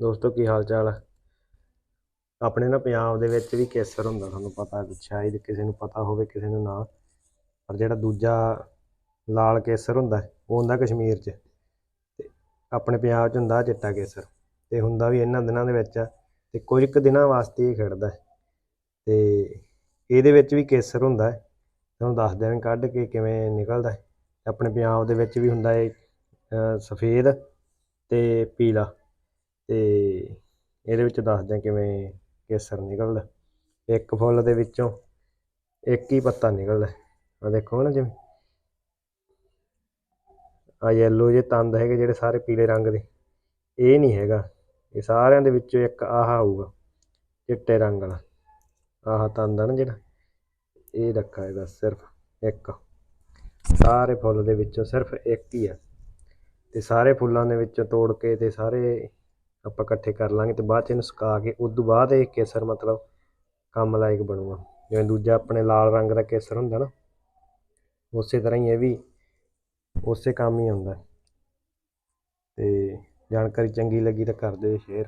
ਦੋਸਤੋ, ਕੀ ਹਾਲ ਚਾਲ ਆਪਣੇ ਨਾ ਪੰਜਾਬ ਦੇ ਵਿੱਚ ਵੀ ਕੇਸਰ ਹੁੰਦਾ, ਤੁਹਾਨੂੰ ਪਤਾ ਸ਼ਾਇਦ ਕਿਸੇ ਨੂੰ ਪਤਾ ਹੋਵੇ, ਕਿਸੇ ਨੂੰ ਨਾ। ਪਰ ਜਿਹੜਾ ਦੂਜਾ ਲਾਲ ਕੇਸਰ ਹੁੰਦਾ ਉਹ ਹੁੰਦਾ ਕਸ਼ਮੀਰ 'ਚ। ਤੇ ਆਪਣੇ ਪੰਜਾਬ 'ਚ ਹੁੰਦਾ ਚਿੱਟਾ ਕੇਸਰ। ਤੇ ਹੁੰਦਾ ਵੀ ਇਹਨਾਂ ਦਿਨਾਂ ਦੇ ਵਿੱਚ ਆ, ਤੇ ਕੁਝ ਕੁ ਦਿਨਾਂ ਵਾਸਤੇ ਹੀ ਖਿੜਦਾ ਹੈ। ਤੇ ਇਹਦੇ ਵਿੱਚ ਵੀ ਕੇਸਰ ਹੁੰਦਾ ਤੁਹਾਨੂੰ ਦੱਸਦੇ ਹਾਂ ਕੱਢ ਕੇ ਕਿਵੇਂ ਨਿਕਲਦਾ ਆਪਣੇ ਪੰਜਾਬ ਦੇ ਵਿੱਚ ਵੀ ਹੁੰਦਾ ਹੈ ਸਫੇਦ ਤੇ ਪੀਲਾ। ਤੇ ਇਹਦੇ ਵਿੱਚ ਦੱਸਦੇ ਹਾਂ ਕਿਵੇਂ ਕੇਸਰ ਨਿਕਲਦਾ। ਇੱਕ ਫੁੱਲ ਦੇ ਵਿੱਚੋਂ ਇੱਕ ਹੀ ਪੱਤਾ ਨਿਕਲਦਾ। ਆ ਦੇਖੋ ਨਾ ਜਿਵੇਂ। ਆ ਯੈਲੋ ਜੇ ਤੰਦ ਹੈਗੇ ਜਿਹੜੇ ਸਾਰੇ ਪੀਲੇ ਰੰਗ ਦੇ। ਇਹ ਨਹੀਂ ਹੈਗਾ। ਇਹ ਸਾਰਿਆਂ ਦੇ ਵਿੱਚੋਂ ਇੱਕ ਆਹ ਆਊਗਾ, ਚਿੱਟੇ ਰੰਗ ਵਾਲਾ। ਆਹ ਤੰਦ ਆ ਨਾ ਜਿਹੜਾ। ਇਹ ਰੱਖਾ ਹੈਗਾ ਸਿਰਫ ਇੱਕ। ਸਾਰੇ ਫੁੱਲ ਦੇ ਵਿੱਚੋਂ ਸਿਰਫ ਇੱਕ ਹੀ ਆ। ਤੇ ਸਾਰੇ ਫੁੱਲਾਂ ਦੇ ਵਿੱਚੋਂ ਤੋੜ ਕੇ ਤੇ ਸਾਰੇ ਆਪਾਂ ਇਕੱਠੇ ਕਰ ਲਾਂਗੇ ਤੇ ਬਾਅਦ ਚ ਇਹਨੂੰ ਸੁਕਾ ਕੇ ਉਸ ਤੋਂ ਬਾਅਦ ਇਹ ਕੇਸਰ ਮਤਲਬ ਕੰਮ ਲਾਇਕ ਬਣੂਗਾ ਜਿਵੇਂ ਦੂਜਾ ਆਪਣੇ ਲਾਲ ਰੰਗ ਦਾ ਕੇਸਰ ਹੁੰਦਾ ਨਾ, ਉਸੇ ਤਰ੍ਹਾਂ ਹੀ ਇਹ ਵੀ ਉਸੇ ਕੰਮ ਹੀ ਆਉਂਦਾ ਹੈ। ਤੇ ਜਾਣਕਾਰੀ ਚੰਗੀ ਲੱਗੀ ਤਾਂ ਕਰ ਦਿਓ ਸ਼ੇਅਰ